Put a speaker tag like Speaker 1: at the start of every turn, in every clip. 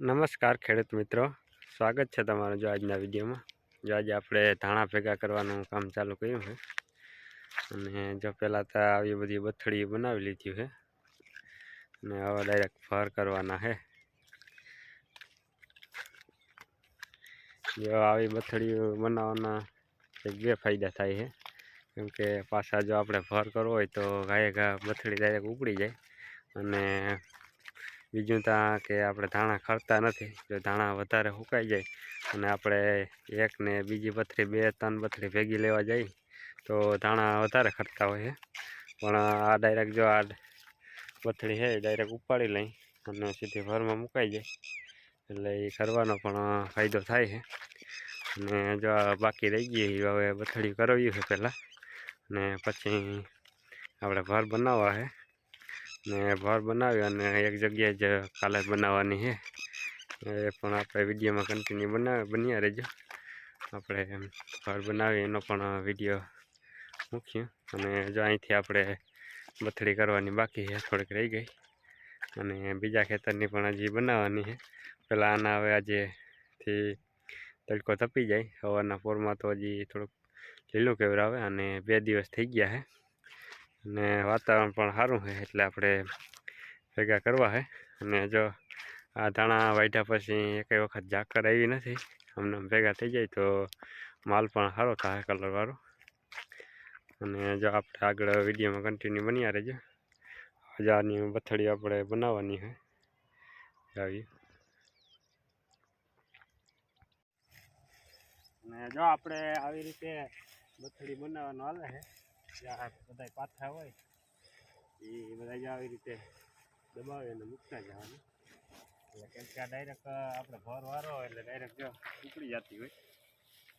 Speaker 1: નમસ્કાર ખેડૂત મિત્રો. સ્વાગત છે તમારું જો આજના વિડીયોમાં. જો આજે આપણે ધાણા ભેગા કરવાનું કામ ચાલુ કર્યું છે. અને જો પહેલાં તો આવી બધી બથડી બનાવી લીધી છે. અને હવે ડાયરેક્ટ ફર કરવાના છે. જો આવી બથડી બનાવવાના બે ફાયદા થાય છે. કેમ કે પાછા જો આપણે ફર કરવો હોય તો ગાયે ઘા બથડી ડાયરેક્ટ ઉપડી જાય. અને બીજું ત્યાં કે આપણે ધાણા ખરતા નથી, જો ધાણા વધારે સુકાઈ જાય અને આપણે એક ને બીજી પથરી બે, ત્રણ પથરી ભેગી લેવા જઈએ, તો ધાણા વધારે ખરતા હોય છે. પણ આ ડાયરેક્ટ જો આ પથરી છે ડાયરેક્ટ ઉપાડી લઈ અને સીધી ભરમાં મુકાઈ જાય. એટલે એ કરવાનો પણ ફાયદો થાય છે. અને જો બાકી રહી ગઈ હવે બથડી કરવી છે પહેલાં. અને પછી આપણે ભર બનાવવા છે. ને ભાર બનાવ્યો અને એક જગ્યાએ જ કાલે બનાવવાની છે એ પણ આપણે વિડીયોમાં કન્ટિન્યુ બનાવ બન્યા રહેજો. આપણે ભાર બનાવી એનો પણ વીડિયો મૂકીએ અને જો અહીંથી આપણે બથડી કરવાની બાકી છે થોડીક રહી ગઈ. અને બીજા ખેતરની પણ હજી બનાવવાની છે પહેલાં આના હવે આજેથી તડકો તપી જાય. સવારના પોરમાં તો હજી થોડુંક લીલું કેવરાવે અને બે દિવસ થઈ ગયા છે અને વાતાવરણ પણ સારું છે, એટલે આપણે ભેગા કરવા છે. અને જો આ ધાણા વાઢ્યા પછી એકેય વખત ઝાકર આવી નથી, અમને ભેગા થઈ જાય તો માલ પણ સારો થાય કલરવાળો અને જો આપણે આગળ વિડીયોમાં કન્ટિન્યુ બન્યા રહેજો. હજારની બથડી આપણે બનાવવાની છે. આવી. અને જો આપણે આવી રીતે બથડી બનાવવાનું હાલે છે. જ્યાં બધા પાથા હોય. એ બધા જો આવી રીતે દબાવે અને મૂકતા જવાનું. એટલે કેમ કે આ ડાયરેક્ટ આપણે ભર વારો એટલે ડાયરેક્ટ જો ઉપડી જતી હોય.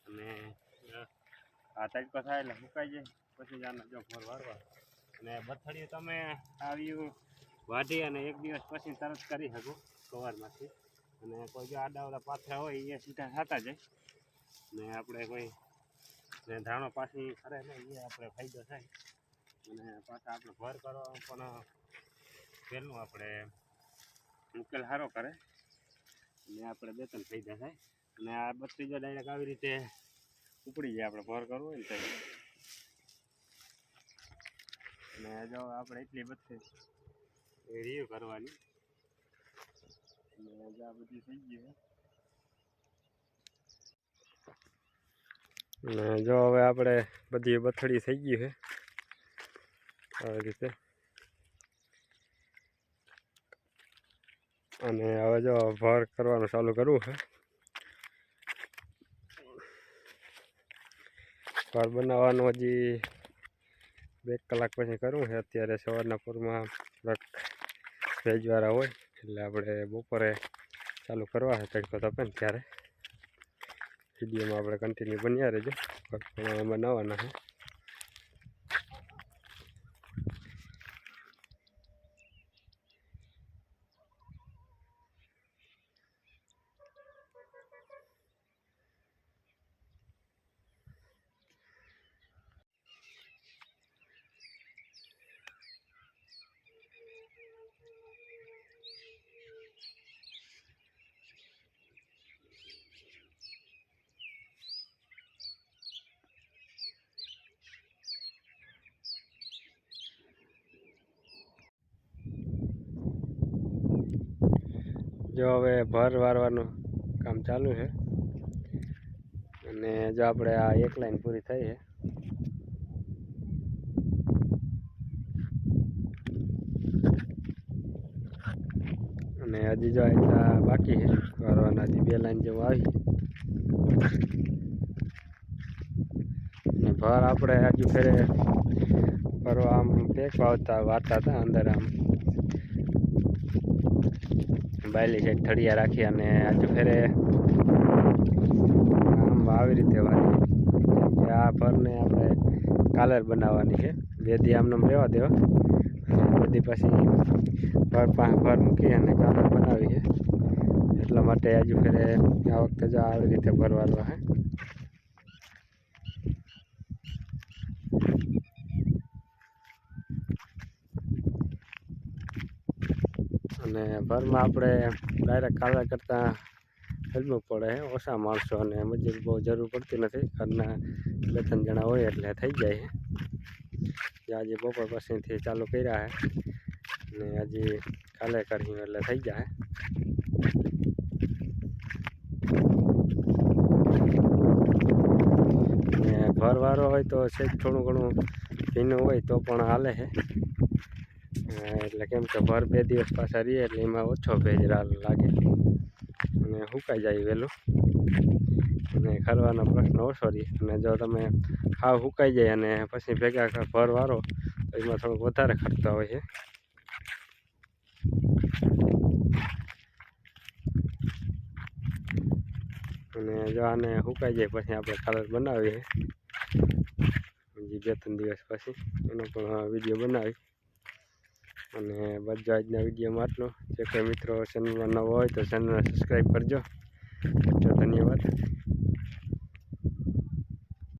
Speaker 1: અને આ તડકો થાય એટલે મુકાઈ જાય પછી જ આને જો ભર વારવા. અને બથડીયું તમે આવ્યું વાઢી અને એક દિવસ પછી તરત કરી શકો કવરમાંથી અને કોઈ જો આડાવડા પાથરા હોય એ સીધા થતા જાય. ને આપણે કોઈ ને ધાણો પાછી ખરે ને એ આપણે ફાયદો થાય. અને પાછા આપણે ભર કરવા પણ પહેલું આપણે ઉકેલ સારો કરે. અને આપણે બે ત્રણ ફાયદા થાય. અને આ બત્રી જો ડાયરેક્ટ આવી રીતે ઉપડી જાય, આપણે ભર કરવું હોય ને તો. અને જો આપણે એટલી બત્રીસ એ રિવ્યુ કરવાની. અને આ બધી થઈ ગઈ અને જો હવે આપણે બધી બથડી થઈ ગઈ છે. આવી રીતે. અને હવે જો ભર કરવાનું ચાલુ કરવું છે. ભર બનાવવાનું હજી બે કલાક પછી કરવું છે. અત્યારે સવારના પૂરમાં થોડાક ભેજવાળા હોય, એટલે આપણે બપોરે ચાલુ કરવા છે. તડકો તપે ને ત્યારે. વિડીયોમાં આપણે કન્ટિન્યુ બન્યા રહેજો. પણ છે જો હવે ભર વારવાનું કામ ચાલુ છે. અને જો આપણે આ એક લાઈન પૂરી થઈ છે. અને હજી જો એટલા બાકી છે, વારવાના હજી બે લાઈન જેવું આવી. ભર આપણે હજુ ફેરે ફરવા આમ પેક વાવતા વાતા હતા અંદર આમ. બાયલી સાઈડ થળિયા રાખી અને આજુ ફેરે આમ આવી રીતે વાળી. આ ભરને આપણે કાલર બનાવવાની છે. બે દી આમને રહેવા દેવા. બધી પછી ફર ભર મૂકી અને કાલર બનાવી છે એટલા માટે આજુ ફેરે આ વખતે જો આવી રીતે ભરવાનું હે અને અને ભરમાં આપણે ડાયરેક્ટ કાલા કરતાં હલવું પડે છે ઓછા માણસો અને મજૂર બહુ જરૂર પડતી નથી. ઘરના બે ત્રણ જણા હોય એટલે થઈ જાય. છે આજે બપોર પછીથી ચાલુ કર્યા છે ને હજી કાલે કર્યું એટલે થઈ જાય. ઘરવાળો હોય તો છેક થોડું ઘણું ભીનું હોય તો પણ હાલે છે. એટલે કેમ કે ભર બે દિવસ પાછા રહીએ એટલે એમાં ઓછો ભેજ લાગે. અને સુકાઈ જાય વહેલું? અને ખરવાનો પ્રશ્ન ઓછો રહે. અને જો તમે હાવ સુકાઈ જાય અને પછી ભેગા ભર વારો, તો એમાં થોડુંક વધારે ખર્ચતા હોય છે. અને જો આને સુકાઈ જાય પછી આપણે કલર બનાવીએ. હજી બે ત્રણ દિવસ પછી એનો પણ વીડિયો બનાવી અને બધો આજના વિડીયોમાં આટલું. જે કોઈ મિત્રો ચેનલમાં નવો હોય તો ચેનલને સબસ્ક્રાઈબ કરજો.